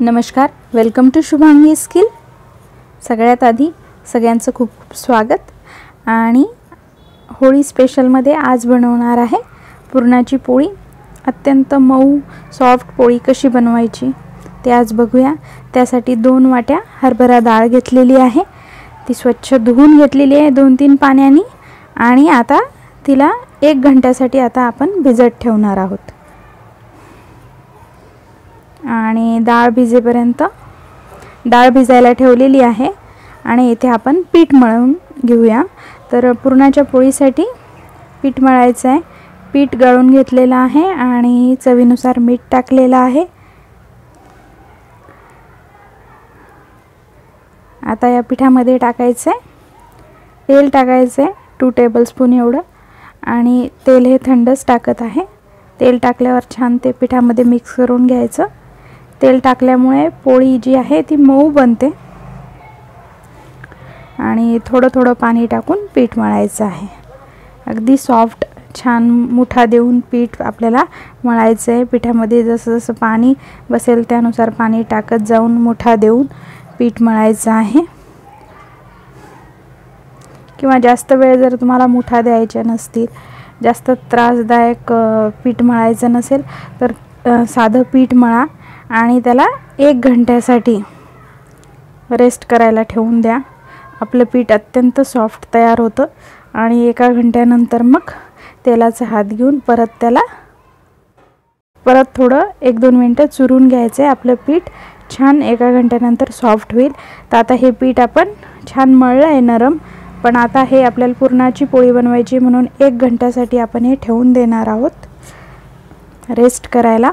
नमस्कार welcome to Shubhangi skill सगळ्यात आधी सगळ्यांचं खूप खूप स्वागत. आणि होळी स्पेशलमध्ये आज बनवणार आहे पुरणाची पोळी. अत्यंत मऊ सॉफ्ट पोळी कशी बनवायची ते आज बघूया. त्यासाठी दोन वाट्या हरभरा डाळ घेतलेली आहे. ती स्वच्छ धुवून घेतलेली आहे दोन तीन पाण्याने. आणि आता तिला एक घंट्यासाठी आता आपण भिजत ठेवणार आहोत. आणि डाळ भिजेपर्यंत डाळ भिजायला ठेवलेली आहे. आणि इथे आपण पीठ मळून घेऊया. तर पुरणाच्या पोळीसाठी पीठ मळायचं आहे. पीठ गळून घेतलेलं आहे आणि चवीनुसार मीठ टाकलेलं आहे. आता या पिठामध्ये टाकायचं आहे. तेल टाकायचं आहे. टू टेबलस्पून एवढं. आणि तेल हे थंडच टाकत आहे. तेल टाकल्यावर छान ते पिठामध्ये मिक्स करून घ्यायचं. तेल टाकल्यामुळे पोळी जी आहे ती मऊ बनते. आणि थोडं थोडं पाणी टाकून पीठ मळायचं आहे. अगदी सॉफ्ट छान मुठा देऊन पीठ आपल्याला मळायचं आहे पिठामध्ये जसं जसं पाणी बसेल त्यानुसार पाणी टाकत जाऊन मुठा देऊन पीठ मळायचं आहे. किंवा जास्त वेळ जर तुम्हाला मुठा द्यायच्या नसतील जास्त त्रासदायक पीठ मळायचं नसेल तर साधं पीठ मळा. आणि त्याला एक घंट्यासाठी रेस्ट करायला ठेवून द्या. आपलं पीठ अत्यंत सॉफ्ट तयार होतं आणि एका घंट्यानंतर मग तेलाचा हात घेऊन परत त्याला परत थोडं एक दोन मिनटं चुरून घ्यायचं आहे आपलं पीठ छान एका घंट्यानंतर सॉफ्ट होईल. तर आता हे पीठ आपण छान मळलं आहे नरम पण आता हे आपल्याला पुरणाची पोळी बनवायची म्हणून एक घंट्यासाठी आपण हे ठेवून देणार आहोत. रेस्ट करायला.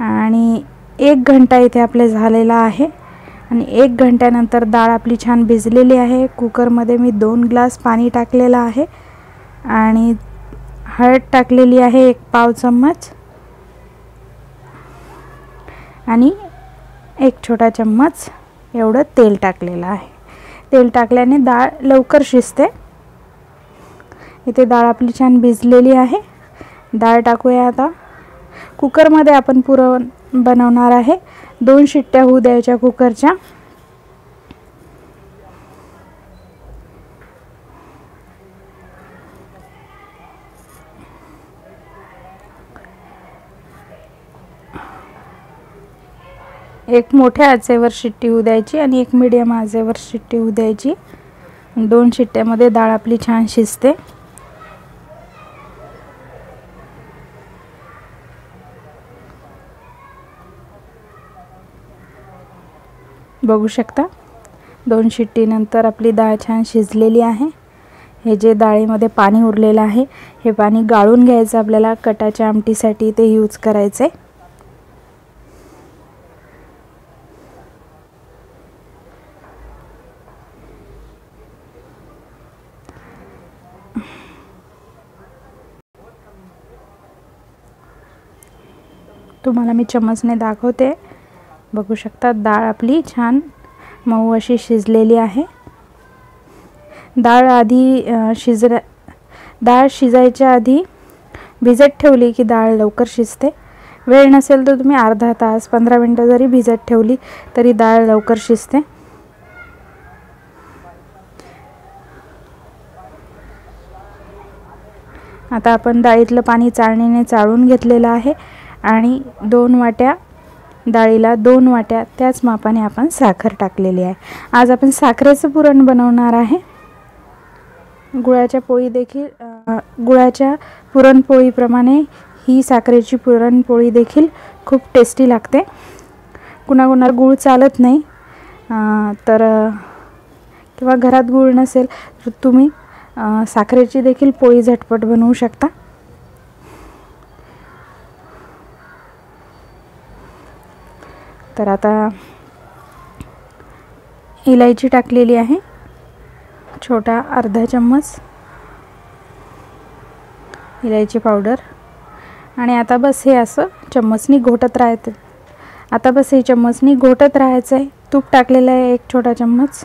आणि एक घंटा इथे आपले झालेला आहे. आणि एक घंट्यानंतर डाळ आपली छान भिजलेली आहे. कुकरमध्ये मी दोन ग्लास पाणी टाकलेलं आहे. आणि हळद टाकलेली आहे एक पाव चम्मच. आणि एक छोटा चम्मच एवढं तेल टाकलेलं आहे. तेल टाकल्याने डाळ लवकर शिजते. इथे डाळ आपली छान भिजलेली आहे. डाळ टाकूया आता. कुकरमध्ये आपण पुरण बनवणार आहे. दोन शिट्ट्या होऊ द्यायच्या कुकरच्या. एक मोठ्या आचेवर शिट्टी होऊ द्यायची आणि एक मीडियम आचेवर शिट्टी होऊ द्यायची. दोन शिट्ट्यामध्ये डाळ आपली छान शिजते. बघू शकता. दोन शिट्टीनंतर आपली डाळ छान शिजलेली आहे. हे जे डाळीमध्ये पाणी उरलेलं आहे हे पाणी गाळून घ्यायचं आपल्याला कटाच्या आमटीसाठी ते यूज करायचं आहे तुम्हाला मी चमचने दाखवते. बघू शकता डाळ आपली छान मऊ अशी शिजलेली आहे. डाळ आधी शिज डाळ शिजायच्या आधी भिजत ठेवली की डाळ लवकर शिजते. वेळ नसेल तर तुम्ही अर्धा तास पंधरा मिनटं जरी भिजत ठेवली तरी डाळ लवकर शिजते. आता आपण डाळीतलं पाणी चाळणीने चाळून घेतलेलं आहे आणि दोन वाट्या डाळीला दोन वाट्या त्याच मापाने आपण साखर टाकलेली आहे. आज आपण साखरेचं पुरण बनवणार आहे. गुळाच्या पोळी देखील गुळाच्या पुरणपोळीप्रमाणे ही साखरेची पुरणपोळी देखील खूप टेस्टी लागते. कुणाकुणा गूळ चालत नाही तर किंवा घरात गूळ नसेल तर तुम्ही साखरेची देखील पोळी झटपट बनवू शकता. तर आता इलायची टाकलेली आहे. छोटा अर्धा चम्मच इलायची पावडर. आणि आता बस हे असं चम्मचनी घोटत राहतं. आता बस हे चम्मचनी घोटत राहायचं आहे. तूप टाकलेलं आहे एक छोटा चम्मच.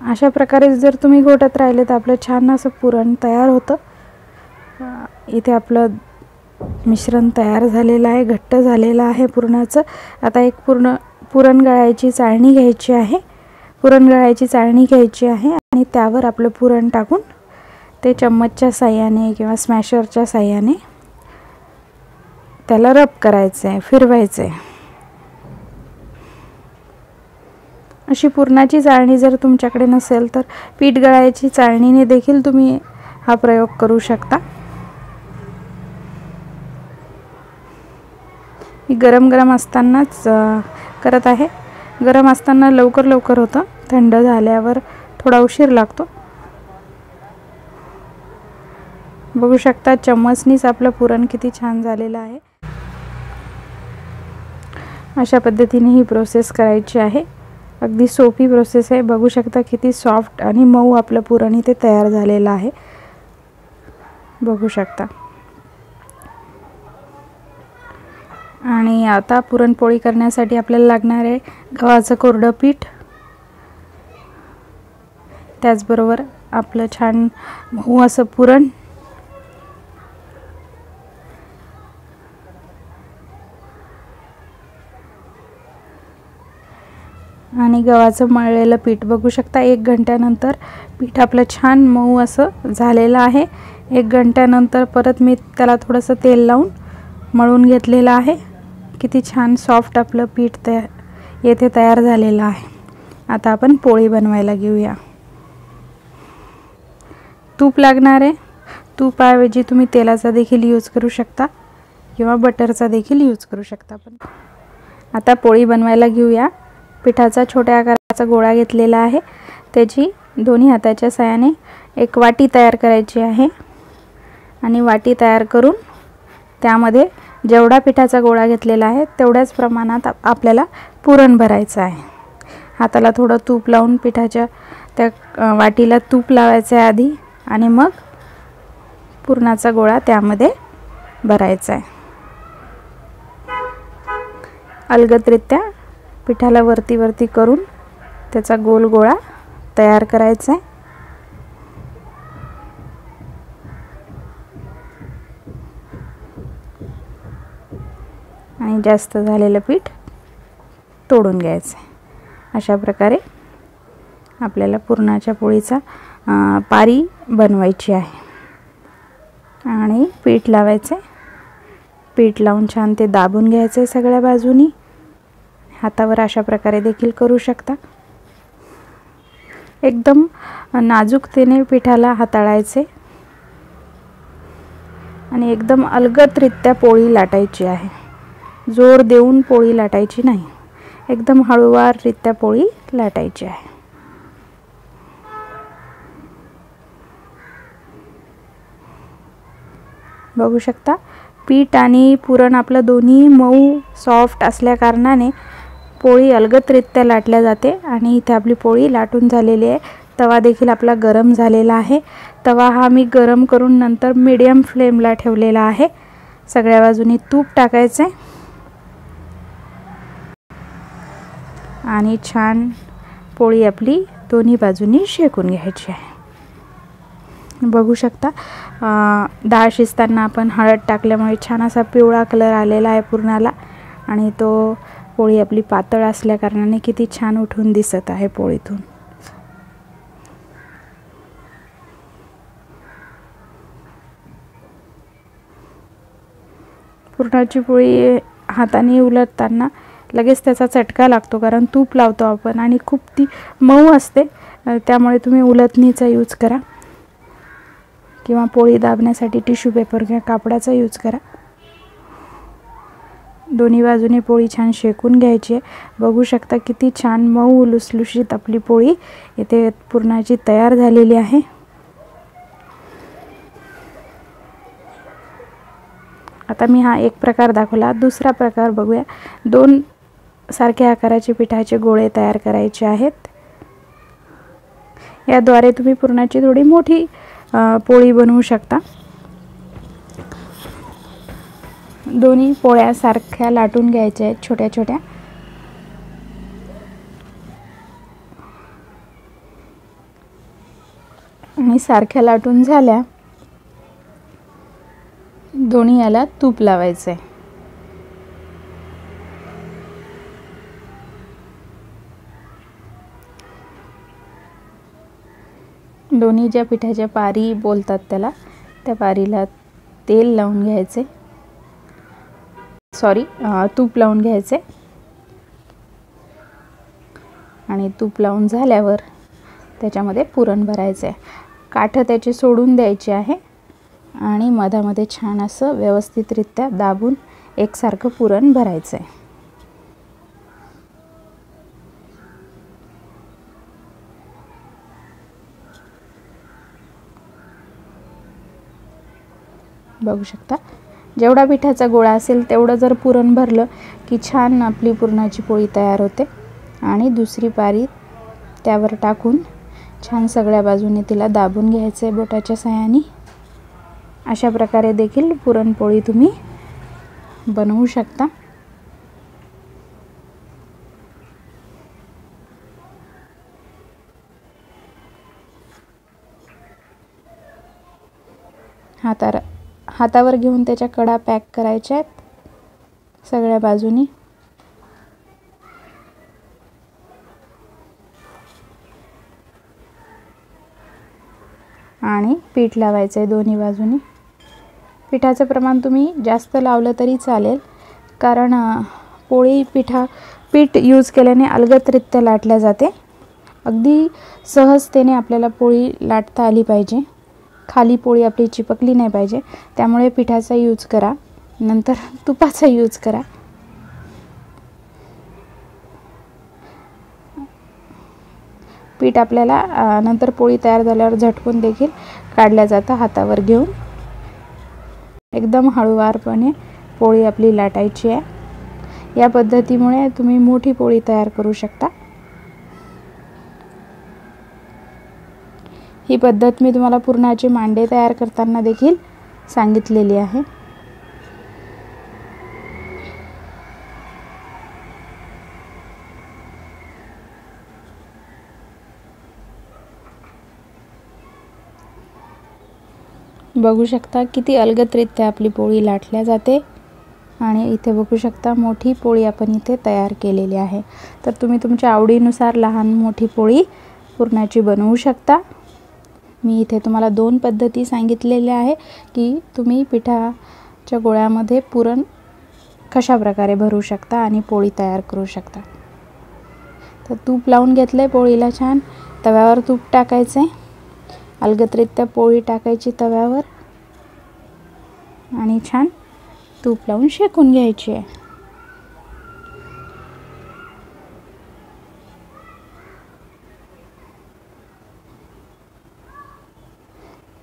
अशा प्रकारे जर तुम्ही घोटत राहिले तर आपलं छान असं पुरण तयार होतं. इथे आपलं मिश्रण तयार झालेलं आहे घट्ट झालेलं आहे पुरणाचं. आता एक पूर्ण पुरण गळायची चाळणी घ्यायची आहे. पुरण गळायची चाळणी घ्यायची आहे आणि त्यावर आपलं पुरण टाकून ते चम्मचच्या साह्याने किंवा स्मॅशरच्या साह्याने त्याला रब करायचं आहे फिरवायचं आहे अशी पुरणाची चाळणी जर तुमच्याकडे नसेल तर पीठ गळायची चाळणीने देखील तुम्ही हा प्रयोग करू शकता. मी गरम गरम असतानाच करत आहे. गरम असताना लवकर लवकर होतं. थंड झाल्यावर थोडा उशीर लागतो. बघू शकता चम्मचनीच आपलं पुरण किती छान झालेलं आहे. अशा पद्धतीने ही प्रोसेस करायची आहे. अगदी सोपी प्रोसेस आहे. बघू शकता किती सॉफ्ट आणि मऊ आपलं पुरण इथे तयार झालेलं आहे. बघू शकता. आणि आता पुरणपोळी करण्यासाठी आपल्याला लागणार आहे गव्हाचं कोरडं पीठ. त्याचबरोबर आपलं छान मऊ असं पुरण. आणि गव्हाचं मळलेलं पीठ बघू शकता एक घंट्यानंतर पीठ आपलं छान मऊ असं झालेलं आहे. एक घंट्यानंतर परत मी त्याला थोडंसं तेल लावून मळून घेतलेलं आहे. किती छान सॉफ्ट आपलं पीठ तया येथे तयार झालेलं आहे. आता आपण पोळी बनवायला घेऊया. तूप लागणार आहे. तूपऐवजी तुम्ही तेलाचा देखील यूज करू शकता किंवा बटरचा देखील यूज करू शकता पण. आता पोळी बनवायला घेऊया. पिठाचा छोट्या आकाराचा गोळा घेतलेला आहे. त्याची दोन्ही हाताच्या साहाय्याने एक वाटी तयार करायची आहे. आणि वाटी तयार करून त्यामध्ये जेवढा पिठाचा गोळा घेतलेला आहे तेवढ्याच प्रमाणात आपल्याला पुरण भरायचं आहे. हाताला थोडं तूप लावून पिठाच्या त्या वाटीला तूप लावायचं आहे आधी आणि मग पुरणाचा गोळा त्यामध्ये भरायचा आहे. अलगदरित्या पिठाला वरती वरती करून त्याचा गोल गोळा तयार करायचा आहे. आणि जास्त झालेलं पीठ तोडून घ्यायचं आहे. अशा प्रकारे आपल्याला पुरणाच्या पोळीचा पारी बनवायची आहे. आणि पीठ लावायचं आहे. पीठ लावून छान ते दाबून घ्यायचं आहे सगळ्या बाजूनी. हातावर अशा प्रकारे देखील करू शकता. एकदम नाजूकतेने पिठाला हाताळायचे. आणि एकदम अलगदरित्या पोळी लाटायची आहे. जोर देऊन पोळी लाटायची नाही. एकदम हळूवाररित्या पोळी लाटायची आहे. बघू शकता पीठ आणि पुरण आपलं दोन्ही मऊ सॉफ्ट असल्या कारणाने पोळी अलगतरित्या लाटल्या जाते आणि इथे आपली पोळी लाटून झालेली आहे. तवा देखील आपला गरम झालेला आहे. तवा हा मी गरम करून नंतर मीडियम फ्लेमला ठेवलेला आहे. सगळ्या बाजूनी तूप टाकायचं आहे आणि छान पोळी आपली दोन्ही बाजूनी शेकून घ्यायची आहे. बघू शकता डाळ शिजताना आपण हळद टाकल्यामुळे छान असा पिवळा कलर आलेला आहे पूर्णाला आणि तो पोळी आपली पातळ असल्याकारणाने किती छान उठून दिसत आहे पोळीतून. पुरणाची पोळी हाताने उलटताना लगेच त्याचा चटका लागतो कारण तूप लावतो आपण आणि खूप ती मऊ असते. त्यामुळे तुम्ही उलथणीचा यूज करा. किंवा पोळी दाबण्यासाठी टिश्यू पेपर किंवा कापडाचा यूज करा. दोन्ही बाजूने पोळी छान शेकून घ्यायची आहे. बघू शकता किती छान मऊ लुसलुशीत आपली पोळी इथे पुरणाची तयार झालेली आहे. आता मी हा एक प्रकार दाखवला. दुसरा प्रकार बघूया. दोन सारख्या आकाराचे पिठाचे गोळे तयार करायचे आहेत. याद्वारे तुम्ही पुरणाची थोडी मोठी पोळी बनवू शकता. दोन्ही पोळ्या सारख्या लाटून घ्यायच्या आहेत छोट्या छोट्या. आणि सारख्या लाटून झाल्या. दोन्ही याला तूप लावायचं आहे दोन्ही ज्या पिठाच्या पारी बोलतात त्याला त्या पारीला तेल लावून घ्यायचे. सॉरी तूप लावून घ्यायचे. आणि तूप लावून झाल्यावर त्याच्यामध्ये पुरण भरायचं. आहे काठं त्याची सोडून द्यायची आहे आणि मधामध्ये छान असं व्यवस्थितरित्या दाबून एकसारखं पुरण भरायचं आहे बघू शकता. जेवढा पिठाचा गोळा असेल तेवढं जर पुरण भरलं की छान आपली पुरणाची पोळी तयार होते. आणि दुसरी पारी त्यावर टाकून छान सगळ्या बाजूने तिला दाबून घ्यायचं आहे बोटाच्या साह्याने. अशा प्रकारे देखील पुरणपोळी तुम्ही बनवू शकता. हा तारा हातावर घेऊन त्याच्या कडा पॅक करायच्या आहेत. सगळ्या बाजूनी. आणि पीठ लावायचं आहे दोन्ही बाजूनी. पिठाचं प्रमाण तुम्ही जास्त लावलं तरी चालेल. कारण पोळी पिठा पीठ यूज केल्याने अलगतरित्या लाटल्या जाते. अगदी सहजतेने आपल्याला पोळी लाटता आली पाहिजे. खाली पोळी आपली चिपकली नाही पाहिजे. त्यामुळे पिठाचा यूज करा. नंतर तुपाचा यूज करा. पीठ आपल्याला नंतर पोळी तयार झाल्यावर झटकून देखील काढल्या जातं हातावर घेऊन. एकदम हळूवारपणे पोळी आपली लाटायची आहे. या पद्धतीमुळे तुम्ही मोठी पोळी तयार करू शकता. ही पद्धत मी तुम्हाला पुरणाचे मांडे तयार करताना देखील सांगितलेली आहे. बघू शकता किती अलगतरित्या आपली पोळी लाटल्या जाते आणि इथे बघू शकता मोठी पोळी आपण इथे तयार केलेली आहे. तर तुम्ही तुमच्या आवडीनुसार लहान मोठी पोळी पुरणाची बनवू शकता. मी इथे तुम्हाला दोन पद्धती सांगितलेल्या आहे की तुम्ही पिठाच्या गोळ्यामध्ये पुरण कशा प्रकारे भरू शकता आणि पोळी तयार करू शकता. तर तूप लावून घेतलं आहे पोळीला छान. तव्यावर तूप टाकायचं आहे अलगतरित्या पोळी टाकायची तव्यावर. आणि छान तूप लावून शेकून घ्यायची आहे.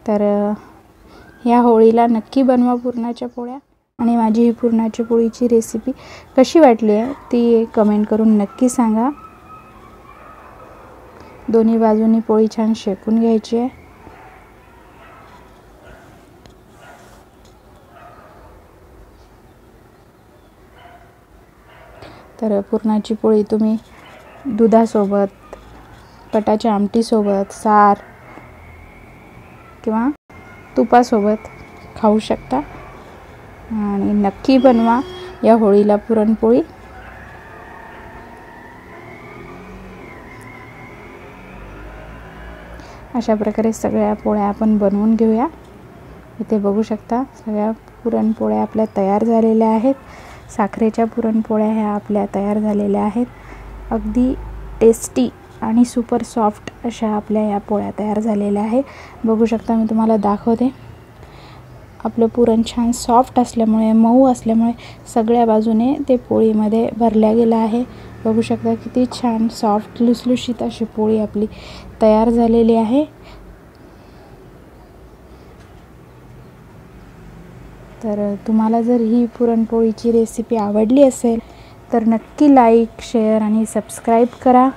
तर ह्या होळीला नक्की बनवा पुरणाच्या पोळ्या. आणि माझी ही पुरणाची पोळीची रेसिपी कशी वाटली आहे ती कमेंट करून नक्की सांगा. दोन्ही बाजूनी पोळी छान शेकून घ्यायची आहे. तर पुरणाची पोळी तुम्ही दुधासोबत पटाच्या आमटीसोबत सार किंवा तुपासोबत खाऊ शकता. आणि नक्की बनवा या होळीला पुरणपोळी. अशा प्रकारे सगळ्या पोळ्या आपण बनवून घेऊया. इथे बघू शकता सगळ्या पुरणपोळ्या आपल्या तयार झालेल्या आहेत. साखरेच्या पुरणपोळ्या ह्या आपल्या तयार झालेल्या आहेत. अगदी टेस्टी आणि सुपर सॉफ्ट अशा आपल्या या पोळ्या तयार झालेल्या आहे बघू शकता मी तुम्हाला दाखवते. आपलं पुरण छान सॉफ्ट असल्यामुळे मऊ असल्यामुळे सगळ्या बाजूने ते पोळीमध्ये भरल्या गेलं आहे. बघू शकता किती छान सॉफ्ट लुसलुशीत अशी पोळी आपली तयार झालेली आहे. तर तुम्हाला जर ही पुरणपोळीची रेसिपी आवडली असेल तर नक्की लाईक शेअर आणि सबस्क्राईब करा.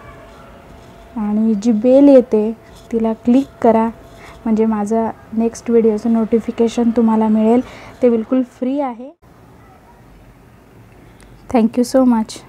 आणि जी बेल येते तिला क्लिक करा. म्हणजे माझा नेक्स्ट व्हिडिओचं नोटिफिकेशन तुम्हाला मिळेल. ते बिलकुल फ्री आहे. Thank you so much